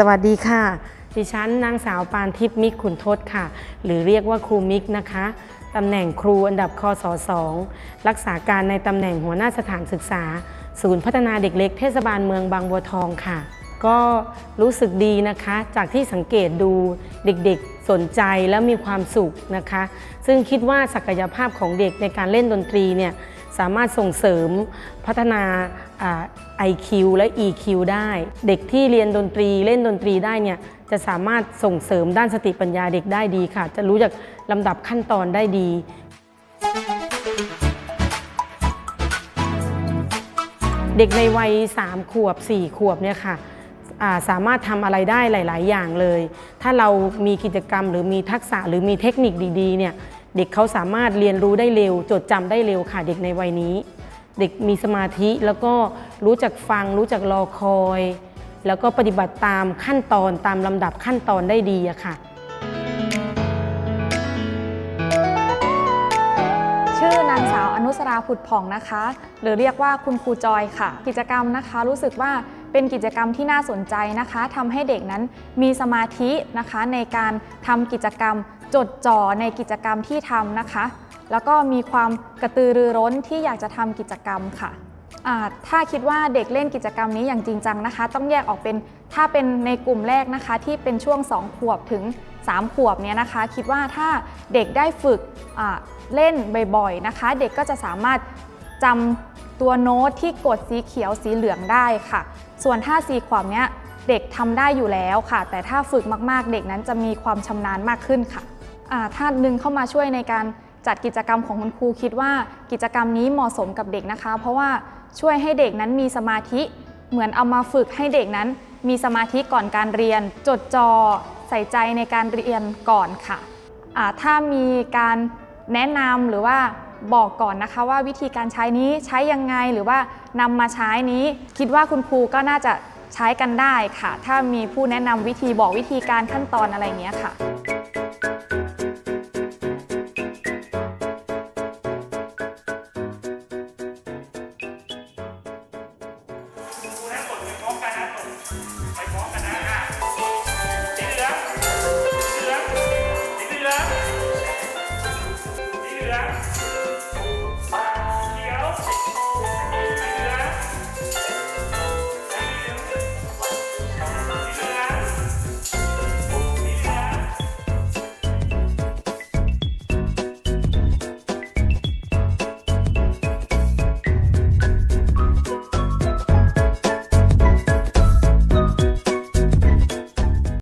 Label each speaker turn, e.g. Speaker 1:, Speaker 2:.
Speaker 1: สวัสดีค่ะ ดิฉันนางสาวปานทิพย์มิกขุนทศค่ะ หรือเรียกว่าครูมิกนะคะตำแหน่งครูอันดับคศ2รักษาการในตำแหน่งหัวหน้าสถานศึกษา ศูนย์พัฒนาเด็กเล็กเทศบาลเมืองบางบัวทองค่ะ ก็รู้สึกดีนะคะ จากที่สังเกตดูเด็กๆสนใจและมีความสุขนะคะ ซึ่งคิดว่าศักยภาพของเด็กในการเล่นดนตรีเนี่ย สามารถส่งเสริมพัฒนาอ่า IQ และ EQ ได้ เด็กที่เรียนดนตรีเล่นดนตรีได้เนี่ยจะสามารถส่งเสริมด้านสติปัญญาเด็กได้ดีค่ะ จะรู้จักลำดับขั้นตอนได้ดีเด็กในวัย 3 ขวบ 4 ขวบเนี่ยค่ะาสามารถทำอะไรได้หลาย ๆ อย่างเลย ถ้าเรามีกิจกรรมหรือมีทักษะหรือมีเทคนิคดี ๆ เนี่ย เด็กเขาสามารถเรียนรู้ได้เร็ว จดจำได้เร็วค่ะเด็กในวัยนี้ เด็กมีสมาธิแล้วก็รู้จักฟัง รู้จักรอคอย แล้วก็ปฏิบัติตามขั้นตอนตามลำดับขั้นตอนได้ดีอะค่ะ
Speaker 2: ชื่อนางสาวอนุสราผุดผ่องนะคะ หรือเรียกว่าคุณครูจอยค่ะ กิจกรรมนะคะ รู้สึกว่า เป็นกิจกรรมที่น่าสนใจนะคะทำให้เด็กนั้นมีสมาธินะคะในการทำกิจกรรมจดจ่อในกิจกรรมที่ทำนะคะ แล้วก็มีความกระตือรือร้นที่อยากจะทำกิจกรรมค่ะถ้าคิดว่าเด็กเล่นกิจกรรมนี้อย่างจริงจังนะคะ ต้องแยกออกเป็นถ้าเป็นในกลุ่มแรกนะคะ ที่เป็นช่วง 2 ขวบถึง 3 ขวบเนี่ยนะคะ คิดว่าถ้าเด็กได้ฝึกเล่นบ่อยๆนะคะ เด็กก็จะสามารถจำ ตัวโน้ตที่กดสีเขียวสีเหลืองได้ค่ะ ส่วนถ้า4ขวบเนี้ยเด็กทำได้อยู่แล้วค่ะ แต่ถ้าฝึกมากๆ เด็กนั้นจะมีความชำนาญมากขึ้นค่ะอ่าถ้าดึงเข้ามาช่วยในการจัดกิจกรรมของคุณครูคิดว่ากิจกรรมนี้เหมาะสมกับเด็กนะคะ เพราะว่าช่วยให้เด็กนั้นมีสมาธิเหมือนเอามาฝึกให้เด็กนั้นมีสมาธิก่อนการเรียน จดจอ่อใส่ใจในการเรียนก่อนค่ะถ้ามีการแนะนำหรือว่า บอกก่อนนะคะว่าวิธีการใช้นี้ใช้ยังไงหรือว่านำมาใช้นี้ คิดว่าคุณครูก็น่าจะใช้กันได้ค่ะ ถ้ามีผู้แนะนำวิธีบอกวิธีการขั้นตอนอะไรเงี้ยค่ะ